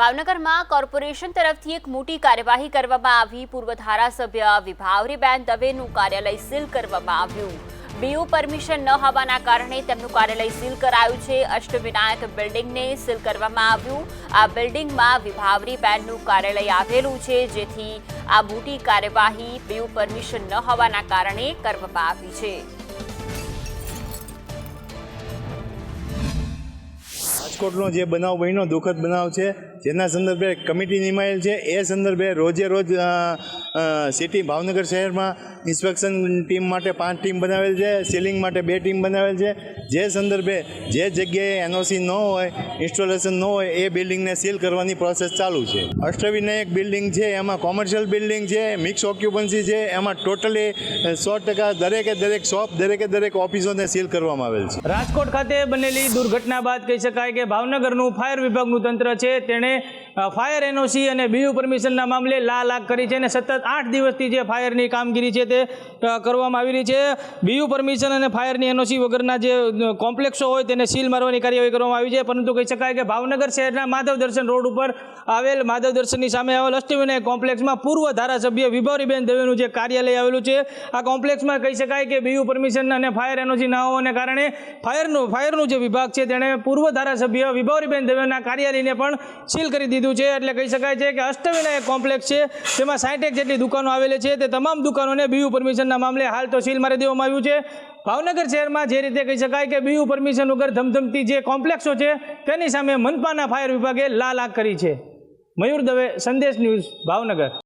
ભાવનગરમાં કોર્પોરેશન તરફથી એક મોટી કાર્યવાહી કરવામાં આવી. પૂર્વ ધારાસભ્ય વિભાવરીબેન દવેનું કાર્યાલય સીલ કરવામાં આવ્યું. બીયુ પરમિશન ન હોવાના કારણે તેમનું કાર્યાલય સીલ કરાયું છે. અષ્ટવિનાયક બિલ્ડિંગને સીલ કરવામાં આવ્યું. આ બિલ્ડિંગમાં વિભાવરીબેનનું કાર્યાલય આવેલું છે, જેથી આ મોટી કાર્યવાહી બીયુ પરમિશન ન હોવાના કારણે કરવામાં આવી છે. રાજકોટનો જે બનાવ બન્યો, દુઃખદ બનાવ છે, જેના સંદર્ભે કમિટી નિમાયેલ છે. એ સંદર્ભે રોજે રોજ સિટી ભાવનગર શહેરમાં ઇન્સ્પેક્શન ટીમ માટે પાંચ ટીમ બનાવેલ છે સીલિંગ માટે બે ટીમ બનાવેલ છે. જે સંદર્ભે જે જગ્યાએ એનઓસી ન હોય ઇન્સ્ટોલેશન ન હોય, એ બિલ્ડિંગને સીલ કરવાની પ્રોસેસ ચાલુ છે. અષ્ટવિનાયક બિલ્ડિંગ છે, એમાં કોમર્શિયલ બિલ્ડિંગ છે મિક્સ ઓક્યુપન્સી છે, એમાં ટોટલી સો ટકા દરેકે દરેક શોપ દરેકે દરેક ઓફિસોને સીલ કરવામાં આવેલ છે. રાજકોટ ખાતે બનેલી દુર્ઘટના બાદ કહી શકાય કે ભાવનગરનું ફાયર વિભાગનું તંત્ર છે, તેણે ફાયર એનઓસી અને બીયુ પરમિશનના મામલે લા લાખ કરી છે અને સતત આઠ દિવસથી જે ફાયરની કામગીરી છે તે કરવામાં આવી રહી છે. બીયુ પરમિશન અને ફાયરની એનઓસી વગરના જે કોમ્પ્લેક્સો હોય તેને સીલ મારવાની કાર્યવાહી કરવામાં આવી છે. પરંતુ કહી શકાય કે ભાવનગર શહેરના માધવ દર્શન રોડ ઉપર આવેલ માધવ દર્શનની સામે આવેલ અષ્ટવિનાયક કોમ્પ્લેક્સમાં પૂર્વ ધારાસભ્ય વિભાવરીબેન દવેનું જે કાર્યાલય આવેલું છે, આ કોમ્પ્લેક્સમાં કહી શકાય કે બીયુ પરમિશન અને ફાયર એનઓસી ના હોવાને કારણે ફાયરનું ફાયરનું જે વિભાગ છે તેણે પૂર્વ ધારાસભ્ય વિભાવરીબેન દવેના કાર્યાલયને પણ સીલ કરી દીધું છે. એટલે કહી શકાય છે કે અષ્ટવિનાયક કોમ્પ્લેક્સ છે. તેમાં સાઠેક જેટલી દુકાનો આવેલી છે તે તમામ દુકાનોને બીયુ પરમિશનના મામલે હાલ તો સીલ મારી દેવામાં આવ્યું છે. ભાવનગર શહેરમાં જે રીતે કહી શકાય કે બીયુ પરમિશન વગર ધમધમતી જે કોમ્પ્લેક્સો છે, તેની સામે મનપાના ફાયર વિભાગે લાલ આગ કરી છે. મયુર દવે, સંદેશ ન્યૂઝ, ભાવનગર.